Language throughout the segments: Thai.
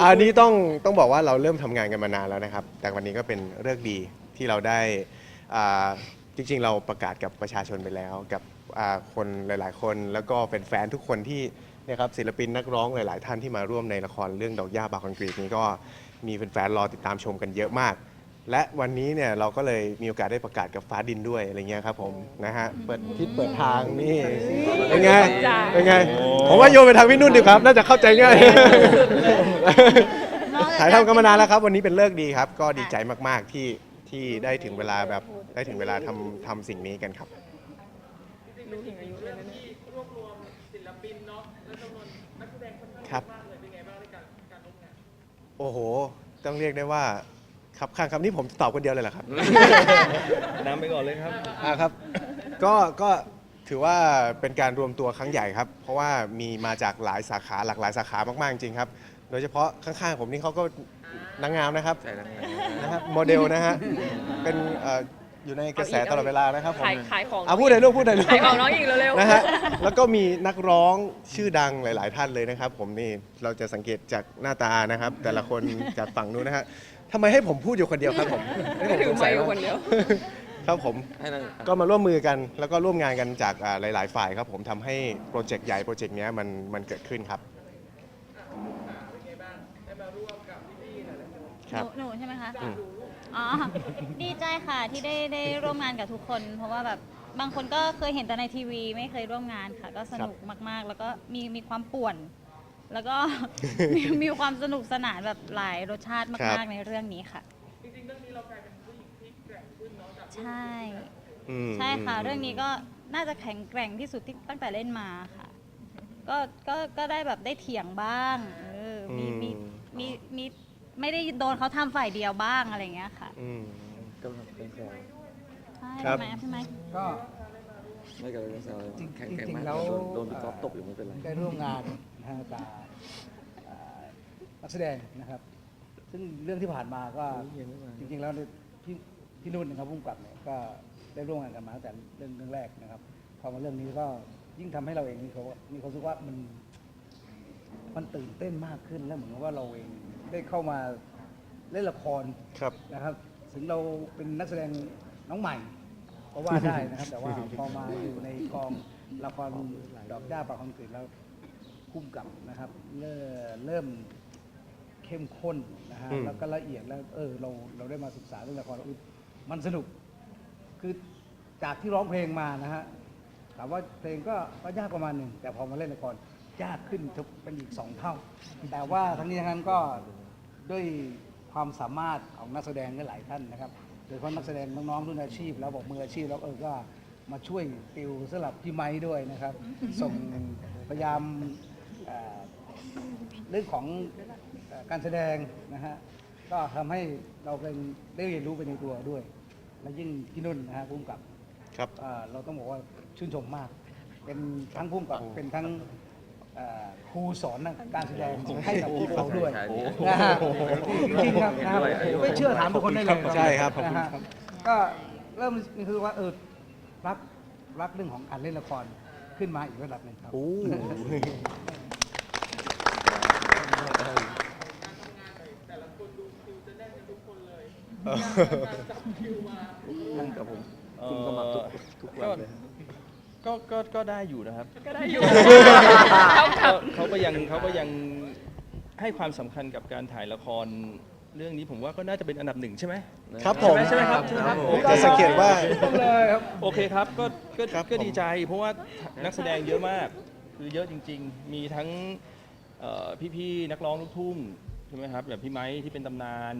อันนี้ต้องต้องบอกว่าเราเริ่มทำงานกันมานานแล้วนะครับ แต่วันนี้ก็เป็นเรื่องดีที่เราได้อ่าจริง ๆ เราประกาศกับประชาชนไปแล้ว กับอ่าคนหลาย ๆ คนแล้วก็เป็นแฟนทุกคนที่เนะครับศิลปินนักร้องหลาย ๆ ท่านที่มาร่วมในละครเรื่องดอกหญ้าบาคอนกรีตนี้ก็มีแฟนๆรอติดตามชมกันเยอะมาก และวันนี้เนี่ยเราก็เลยมีโอกาสได้ประกาศกับฟ้าดินด้วยอะไรเงี้ยครับผมนะฮะเปิดทิศเปิดทางนี่เป็นไงเป็นไงผมว่าโยนไปทางพี่นุ่นดีครับ น่าจะเข้าใจง่ายถ่ายทำกันมานานแล้วครับ วันนี้เป็นเลิกษ์ดีครับ ก็ดีใจมาก ๆ ที่ที่ได้ถึงเวลาแบบได้ถึงเวลาทำทำสิ่งนี้กันครับรู้ถึงอายุเลยนะเนี่ยครับโอ้โห ต้องเรียกได้ว่า ครับข้างคำนี้ผมตอบคนเดียวเลยเหรอครับน้ำไปก่อนเลยครับ อ่าครับ ก็ ก็ถือว่าเป็นการรวมตัวครั้งใหญ่ครับ เพราะว่ามีมาจากหลายสาขาหลากหลายสาขามาก ๆ จริงครับ โดยเฉพาะข้างๆผมนี่เขาก็นางงามนะครับ ใช่แล้วไงนะครับ โมเดลนะฮะ เป็นเอ่ออยู่ในกระแสตลอดเวลานะครับผมขายขายของอะพูดเลยลูกพูดเลยลูก ขายของน้องอีกเร็วๆ นะฮะ แล้วก็มีนักร้องชื่อดังหลาย ๆ ท่านเลยนะครับ ผมนี่เราจะสังเกตจากหน้าตานะครับ แต่ละคนจากฝั่งนู้นนะฮะ ทำไมให้ผมพูดอยู่คนเดียวครับผมให้ผมถือสงไมสัยค์อยู่ว่าคนเดียว ครับผม ให้นั่งก็มาร่วมมือกันแล้วก็ร่วมงานกันจากอ่าหลาย ๆ ฝ่ายครับผมทำให้โปรเจกต์ใหญ่โปรเจกต์เนี้ยมันมันเกิดขึ้นครับหครับนูหนูใช่ไหมคะ อืม อ๋อ ดีใจค่ะที่ได้ได้ร่วมงานกับทุกคน เพราะว่าแบบบางคนก็เคยเห็นแต่ในทีวี ไม่เคยร่วมงานค่ะ ก็สนุกมากๆ แล้วก็มีมีความป่วน แล้วก็ มีมีความสนุกสนานแบบหลายรสชาติครัมากบๆในเรื่องนี้ค่ะ จริงๆเรื่องนี้เรากลายเป็นผู้หญิงที่แกร่งขึ้นเนาะใช่ อืมใช่ค่ะ เรื่องนี้ก็น่าจะแข็งแกร่งที่สุดที่ตั้งแต่เล่นมาค่ะ ก็ก็ก็ได้แบบได้เถียงบ้างเออมีมีอืมมีมีไม่ได้โดนเขาทำฝ่ายเดียวบ้างอะไรอย่างเงี้ยค่ะอืมก็เป็นแซวใช่ครับ ใช่ไหมใช่ไหม ก็ ไม่กับเป็นแซวจริงแข็งจแกร่งริงมากๆแล้ว โดนโดนพี่ก๊อฟตบอยู่ไม่เป็นไร ได้ร่วมงานนะฮะกับเอ่อนักแสดงนะครับ ซึ่งเรื่องที่ผ่านมาก็ยังไม่มาจริงๆแล้วเนี่ยพี่พี่นุ่นนะครับพุ่มกับเนี่ยก็ได้ร่วมงานกันมาตั้งแต่เรื่องเรื่องแรกนะครับ พอมาเรื่องนี้ก็ยิ่งทำให้เราเองมีเขามีความรู้สึกว่ามัน มันตื่นเต้นมากขึ้นแล้วเหมือนกับว่าเราเองได้เข้ามาเล่นละคร ครับ นะครับ ถึงเราเป็นนักแสดงน้องใหม่ก็ว่าได้นะครับ แต่ว่าพอมาอยู่ในกองละครดอกหญ้าปากคอนกรีตแล้ว คุ้มกับนะครับเริ่มเริ่มเข้มข้นนะฮะอืม แล้วก็ละเอียดแล้วเออเราเราได้มาศึกษาเรื่องละครแล้วอุ๊ยมันสนุก คือจากที่ร้องเพลงมานะฮะถามว่าเพลงก็ก็ยากประมาณหนึ่งแต่พอมาเล่นละครยากขึ้นทุกเป็นอีกสองเท่า แต่ว่าทั้งนี้ทั้งนั้นก็ด้วยความสามารถของนักแสดงหลายๆท่านนะครับโดยเฉพาะนักแสดงน้องๆรุ่นอาชีพ แล้วบอกมืออาชีพแล้วเออก็มาช่วยติวสำหรับพี่ไม้ด้วยนะครับ ส่งพยายาม เอ่อเรื่องของเอ่อการแสดงนะฮะก็ทำให้เราเป็นได้เรียนรู้ไปในตัวด้วย และยิ่งพี่นุ่นนะฮะพุ่มกับครับเอ่อเราต้องบอกว่าชื่นชมมาก เป็นทั้งพุ่มกับเป็นทั้งเอ่อครูสอนการแสดงให้กับพวกเราด้วยใช่นะฮะจริงๆครับนะครับด้วยไม่เชื่อถามทุกคนได้เลยใช่ครับขอบคุณนะฮะครับก็เริ่มนี่คือว่าเออรักรักเรื่องของการเล่นละครขึ้นมาอีกระดับหนึ่งครับ โอ้ นั่งกับผมคุณก็มาทุกทุกวันเลยก็ก็ก็ได้อยู่นะครับ ก็ได้อยู่ เขาเขาก็ยังเขาก็ยังให้ความสำคัญกับการถ่ายละครเรื่องนี้ผมว่าก็น่าจะเป็นอันดับหนึ่งใช่ไหมครับผมใช่ไหมครับใช่ไหมครับผมจะสังเกตว่าเลยครับโอเคครับก็ก็ครับก็ผมดีใจ เพราะว่านักแสดงเยอะมาก คือเยอะจริง ๆ มีทั้งเอ่อพี่ๆนักร้องลูกทุ่งใช่ไหมครับแบบพี่ไม้ที่เป็นตำนาน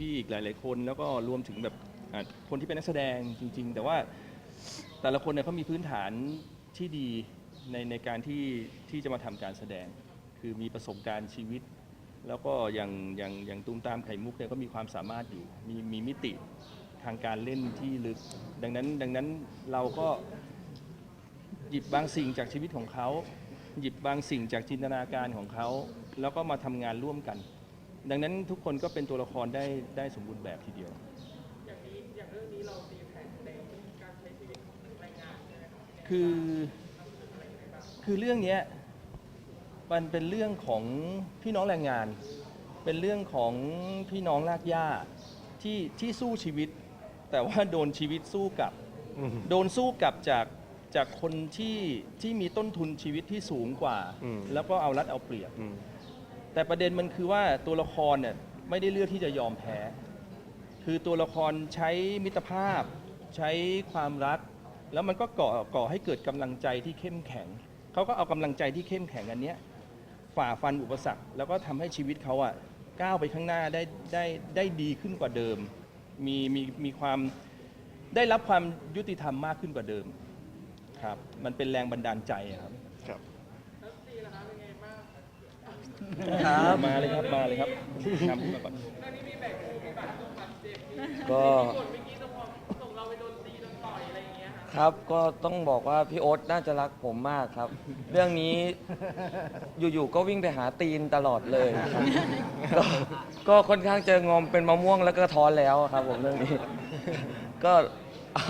พี่ๆอีกหลาย ๆ คน แล้วก็รวมถึงแบบอะคนที่เป็นนักแสดงจริง ๆ แต่ว่าแต่ละคนเนี่ยเขามีพื้นฐานที่ดีในในการที่ที่จะมาทำการแสดง คือมีประสบการณ์ชีวิต แล้วก็อย่างอย่างอย่างตูมตามไข่มุกเนี่ยก็มีความสามารถอยู่มีมีมิติทางการเล่นที่ลึก ดังนั้นดังนั้นเราก็หยิบบางสิ่งจากชีวิตของเขา หยิบบางสิ่งจากจินตนาการของเขา แล้วก็มาทำงานร่วมกัน ดังนั้นทุกคนก็เป็นตัวละครได้ได้สมบูรณ์แบบทีเดียวคือคือเรื่องเนี้ยมันเป็นเรื่องของพี่น้องแรงงาน เป็นเรื่องของพี่น้องลากย่าที่ที่สู้ชีวิต แต่ว่าโดนชีวิตสู้กลับ อืม โดนสู้กลับจากจากคนที่ที่มีต้นทุนชีวิตที่สูงกว่า อืม แล้วก็เอารัดเอาเปรียบ อืม แต่ประเด็นมันคือว่าตัวละครเนี่ยไม่ได้เลือกที่จะยอมแพ้ คือตัวละครใช้มิตรภาพ ใช้ความรัก แล้วมันก็ก่อก่อให้เกิดกำลังใจที่เข้มแข็ง เขาก็เอากำลังใจที่เข้มแข็งอันเนี้ยฝ่าฟันอุปสรรค แล้วก็ทำให้ชีวิตเขาอะก้าวไปข้างหน้าได้ได้ได้ดีขึ้นกว่าเดิม มีมีมีความได้รับความยุติธรรมมากขึ้นกว่าเดิมครับ มันเป็นแรงบันดาลใจอะครับครับครับ มาเลยครับมาเลยครับนำขึ้นมาก่อนก็ครับก็ต้องบอกว่าพี่โอ๊ตน่าจะรักผมมากครับ เรื่องนี้อยู่ๆก็วิ่งไปหาตีนตลอดเลยครับก็ก็ค่อนข้างจะงอมเป็นมะม่วงแล้วก็ท้อนแล้วครับ ผมเรื่องนี้ ก็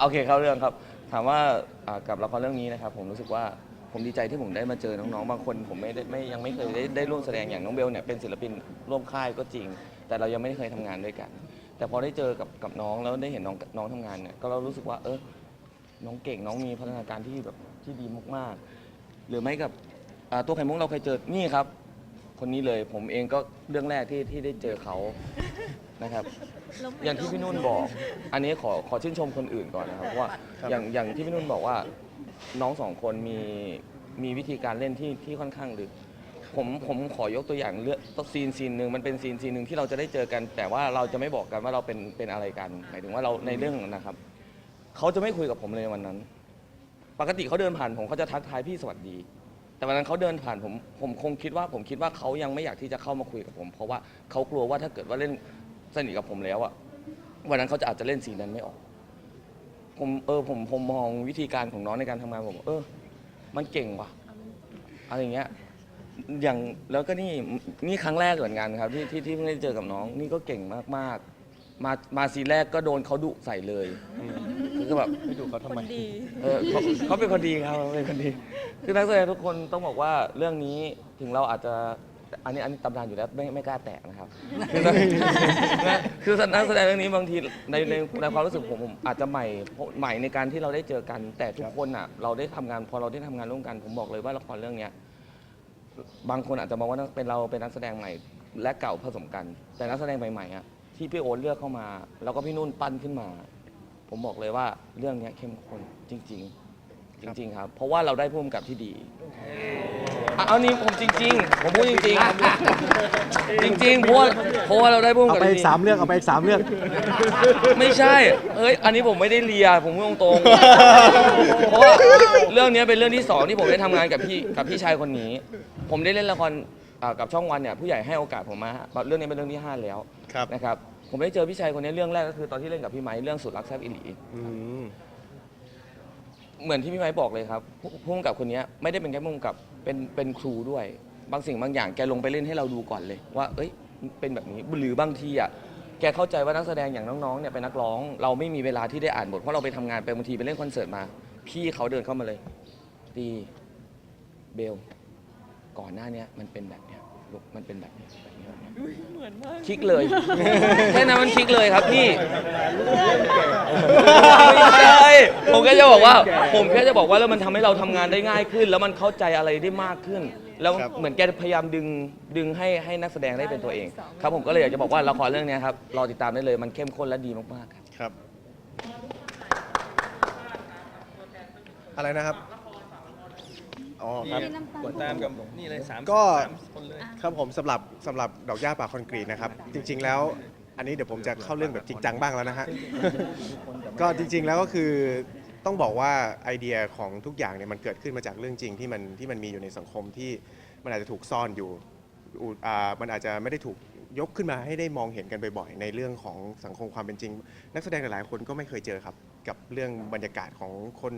โอเคเข้าเรื่องครับ ถามว่าอ่ากับละครเรื่องนี้นะครับ ผมรู้สึกว่า ผมดีใจที่ผมได้มาเจอน้องๆ บางคน ผมไม่ได้ไม่ยังไม่เคยได้ได้ร่วมแสดงอย่างน้องเบลเนี่ยเป็นศิลปินร่วมค่ายก็จริง แต่เรายังไม่ได้เคยทำงานด้วยกัน แต่พอได้เจอกับกับน้องแล้วได้เห็นน้องน้องทำงานเนี่ยก็เรารู้สึกว่าเออน้องเก่งน้องมีพัฒนาการที่แบบที่ดีมากๆ หรือไม่กับอ่าตัวไข่มุกเราเคยเจอนี่ครับ คนนี้เลย ผมเองก็เรื่องแรกที่ที่ได้เจอเขานะครับ อย่างที่พี่นุ่นบอก อันนี้ขอขอชื่นชมคนอื่นก่อนนะครับเพราะว่าครับ อย่างอย่างที่พี่นุ่นบอกว่าน้องสองคนมีมีวิธีการเล่นที่ที่ค่อนข้างลึกผมผมขอยกตัวอย่างเลือกซีนซีนหนึ่งมันเป็นซีนซีนหนึ่งที่เราจะได้เจอกัน แต่ว่าเราจะไม่บอกกันว่าเราเป็นเป็นอะไรกันหมายถึงว่าเราในเรื่องนั้นนะครับเขาจะไม่คุยกับผมเลยวันนั้น ปกติเขาเดินผ่านผมเขาจะทักทายพี่สวัสดี แต่วันนั้นเขาเดินผ่านผมผมคงคิดว่าผมคิดว่าเขายังไม่อยากที่จะเข้ามาคุยกับผม เพราะว่าเขากลัวว่าถ้าเกิดว่าเล่นสนิทกับผมแล้วอะวันนั้นเขาจะอาจจะเล่นซีนนั้นไม่ออก ผมเออผมผมมองวิธีการของน้องในการทำงานผม เออ มันเก่งว่ะอะไรอย่างเงี้ยอย่างแล้วก็นี่นี่ครั้งแรกเหมือนกันครับ ที่ที่ที่เพิ่งได้เจอกับน้อง นี่ก็เก่งมากๆ มามาซีนแรกก็โดนเขาดุใส่เลย คือแบบไม่ดูเขาทำไมเออเขาเขาเป็นคนดีครับเขาเป็นคนดี คือนักแสดงทุกคนต้องบอกว่าเรื่องนี้ถึงเราอาจจะอันนี้อันนี้ตำนานอยู่แล้วไม่ไม่กล้าแตะนะครับ คือนักนะคือนักแสดงเรื่องนี้บางทีในในในความรู้สึกผมผมอาจจะใหม่ใหม่ในการที่เราได้เจอกัน แต่ทุกคนอะเราได้ทำงานพอเราได้ทำงานร่วมกันผมบอกเลยว่าละครเรื่องเนี้ยบางคนอาจจะมองว่าเป็นเราเป็นนักแสดงใหม่ และเก่าผสมกัน แต่นักแสดงใหม่ๆอะที่พี่โอ๊ตเลือกเข้ามา แล้วก็พี่นุ่นปั้นขึ้นมา ผมบอกเลยว่าเรื่องเนี้ยเข้มข้นจริง ๆ จริง ๆ ครับ เพราะว่าเราได้พุ่มกับที่ดีอะเอานี่ผมจริง ๆ ผมพูดจริง ๆ จริงๆเพราะว่าเพราะว่าเราได้พุ่มเอากับไปที่อีกดี สามเรื่องเอาไปอีกสามเรื่อง ไม่ใช่ เอ้ย อันนี้ผมไม่ได้เลีย ผมพูดตรงๆ เพราะว่าเรื่องนี้เป็นเรื่องที่สองที่ผมได้ทำงานกับพี่กับพี่ชายคนนี้ ผมได้เล่นละครอ่ากับช่องวันเนี่ยผู้ใหญ่ให้โอกาสผมมาเรื่องนี้เป็นเรื่องที่ห้าแล้วครับ นะครับ ผมได้เจอพี่ชายคนนี้เรื่องแรกก็คือตอนที่เล่นกับพี่ไม้เรื่องสุดรักแซบอิหลีอืมเหมือนที่พี่ไม้บอกเลยครับผู้ผู้กำกับคนนี้ไม่ได้เป็นแค่ผู้กำกับเป็นเป็นครูด้วย บางสิ่งบางอย่างแกลงไปเล่นให้เราดูก่อนเลย ว่า เอ้ยเป็นแบบนี้หรือบางทีอะแกเข้าใจว่านักแสดงอย่างน้องๆเนี่ยเป็นนักร้อง เราไม่มีเวลาที่ได้อ่านบทเพราะเราไปทำงานไปบางทีไปเล่นคอนเสิร์ตมา พี่เขาเดินเข้ามาเลยตีเบลก่อนหน้าเนี้ยมันเป็นแบบเนี้ย ลูกมันเป็นแบบนี้แบบนี้แบบนี้เหมือนมากคลิกเลยแค่นั้นมันคลิกเลยครับพี่ไม่ใช่ผมแค่จะบอกว่า ผมแค่จะบอกว่าแล้วมันทำให้เราทำงานได้ง่ายขึ้น แล้วมันเข้าใจอะไรได้มากขึ้น แล้วครับเหมือนแกพยายามดึงดึงให้ให้นักแสดงได้เป็นตัวเอง ครับผมก็เลยอยากจะบอกว่าละครเรื่องเนี้ยครับรอติดตามได้เลยมันเข้มข้นและดีมากๆครับ ครับ อะไรนะครับ อ๋อครับพี่น้ำตาลกดตามกับนี่เลยสามก็ สามคนเลย ครับผมสำหรับสำหรับดอกหญ้าป่าคอนกรีตนะครับ จริง ๆ แล้วอันนี้เดี๋ยวผมจะเข้าเรื่องแบบจริงจังบ้างแล้วนะฮะ ก็จริง ๆ แล้วก็คือต้องบอกว่าไอเดียของทุกอย่างเนี่ยมันเกิดขึ้นมาจากเรื่องจริงที่มันที่มันมีอยู่ในสังคมที่มันอาจจะถูกซ่อนอยู่อุอ่ามันอาจจะไม่ได้ถูกยกขึ้นมาให้ได้มองเห็นกันบ่อยๆในเรื่องของสังคมความเป็นจริง นักแสดงหลายๆคนก็ไม่เคยเจอครับ กับเรื่องบรรยากาศของคน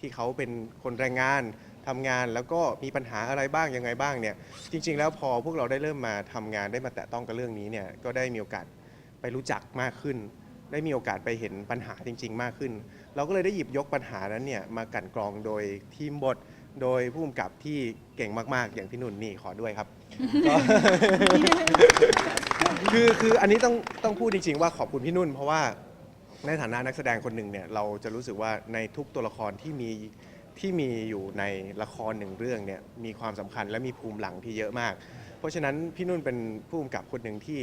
ที่เขาเป็นคนแรงงาน ทำงานแล้วก็มีปัญหาอะไรบ้างยังไงบ้างเนี่ยจริง ๆ แล้วพอพวกเราได้เริ่มมาทำงานได้มาแตะต้องกับเรื่องนี้เนี่ยก็ได้มีโอกาสไปรู้จักมากขึ้น ได้มีโอกาสไปเห็นปัญหาจริง ๆ มากขึ้น เราก็เลยได้หยิบยกปัญหานั้นเนี่ยมากลั่นกรองโดยทีมบท โดยผู้กำกับที่เก่งมากๆ อย่างพี่นุ่นนี่ขอด้วยครับ ก็คือคืออันนี้ต้องต้องพูดจริง ๆ ว่าขอบคุณพี่นุ่น เพราะว่าในฐานะนักแสดงคนหนึ่งเนี่ยเราจะรู้สึกว่าในทุกตัวละครที่มี ที่มีอยู่ในละครหนึ่งเรื่องเนี่ยมีความสำคัญและมีภูมิหลังที่เยอะมาก เพราะฉะนั้นพี่นุ่นเป็นผู้กำกับคนหนึ่งที่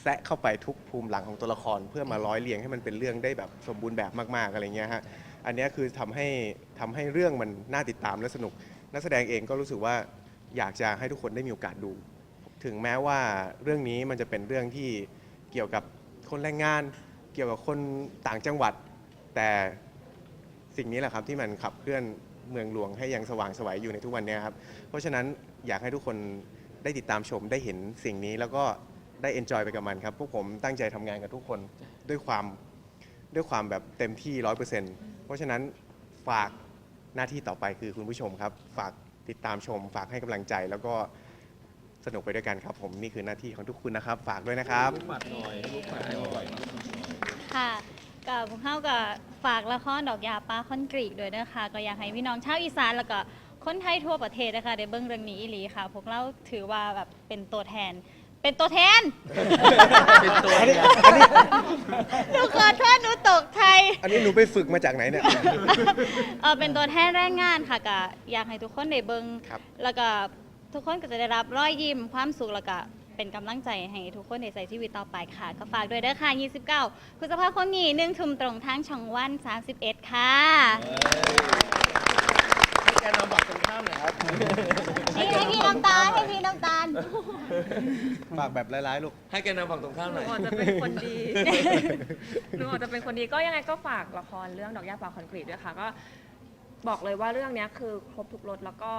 แซะเข้าไปทุกภูมิหลังของตัวละคร เพื่อมาร้อยเรียงให้มันเป็นเรื่องได้แบบสมบูรณ์แบบมากๆอะไรเงี้ยฮะอันเนี้ยคือทำให้ทำให้เรื่องมันน่าติดตามและสนุก นักแสดงเองก็รู้สึกว่าอยากจะให้ทุกคนได้มีโอกาสดู ถึงแม้ว่าเรื่องนี้มันจะเป็นเรื่องที่เกี่ยวกับคนแรงงาน เกี่ยวกับคนต่างจังหวัด แต่ สิ่งนี้แหละครับที่มันขับเคลื่อนเมืองหลวงให้ยังสว่างไสวัยอยู่ในทุกวันเนี้ครับ เพราะฉะนั้นอยากให้ทุกคนได้ติดตามชมได้เห็นสิ่งนี้แล้วก็ได้เอนจอยไปกับมันครับพวกผมตั้งใจทำงานกับทุกคนด้วยความด้วยความแบบเต็มที่ร้อยเปอร์เซ็นต์เพราะฉะนั้นฝากหน้าที่ต่อไปคือคุณผู้ชมครับ ฝากติดตามชม ฝากให้กำลังใจแล้วก็สนุกไปด้วยกันครับ ผมนี่คือหน้าที่ของทุกคนนะครับ ฝากด้วยนะครับค่ะกับพวกเข้ากับ ฝากละครดอกยาปลาคอนกรีตด้วยนะคะ ก็อยากให้พี่น้องชาวอีสานแล้วก็คนไทยทั่วประเทศนะคะได้เบิ่งเรื่องนี้อีหลีค่ะ พวกเราถือว่าแบบเป็นตัวแทน เป็นตัวแทนเป็นตัวอันนี้อย่างอันนี้หนูขอโทษหนูตกไทย อันนี้หนูไปฝึกมาจากไหนเนี่ย เออเป็นตัวแทนแรงงานค่ะก็อยากให้ทุกคนได้เบิงครับ แล้วก็ทุกคนก็จะได้รับรอยยิ้มความสุขแล้วก็ เป็นกำลังใจให้ทุกคนในใช้ชีวิตต่อไปค่ะ ก็ฝากด้วยเด้อค่ะ 29พฤษภาคมนี้หนึ่งทุ่มตรงทางช่องวัน 31 ค่ะ ให้แกนำบัตรตรงข้ามหน่อยครับให้ให้พี่น้ำตาลให้พี่น้ำตาล ฝากแบบร้ายๆลูก ให้แกนำฝั่งตรงข้ามหหนูน่อย อาจจะเป็นคนดี หนูอาจจะเป็นคนดีก็ยังไงก็ฝากละครเรื่องดอกหญ้าป่าคอนกรีตด้วยค่ะ ก็ บอกเลยว่าเรื่องเนี้ยคือครบทุกรสแล้วก็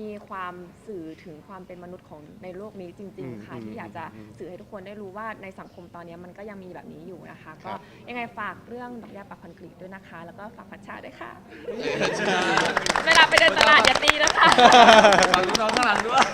มีความสื่อถึงความเป็นมนุษย์ของในโลกนี้จริง ๆ ค่ะ อืมที่อยากจะอืมสื่อให้ทุกคนได้รู้ว่าในสังคมตอนเนี้ยมันก็ยังมีแบบนี้อยู่นะคะ ครัก็บ ยังไงฝากเรื่องดอกหญ้าป่าคอนกรีตด้วยนะคะ แล้วก็ฝากพัชชาด้วยค่ะเวลาไปเดินตลาดอย่าตีนะคะ ฝากลูกน้องข้างหลังด้วย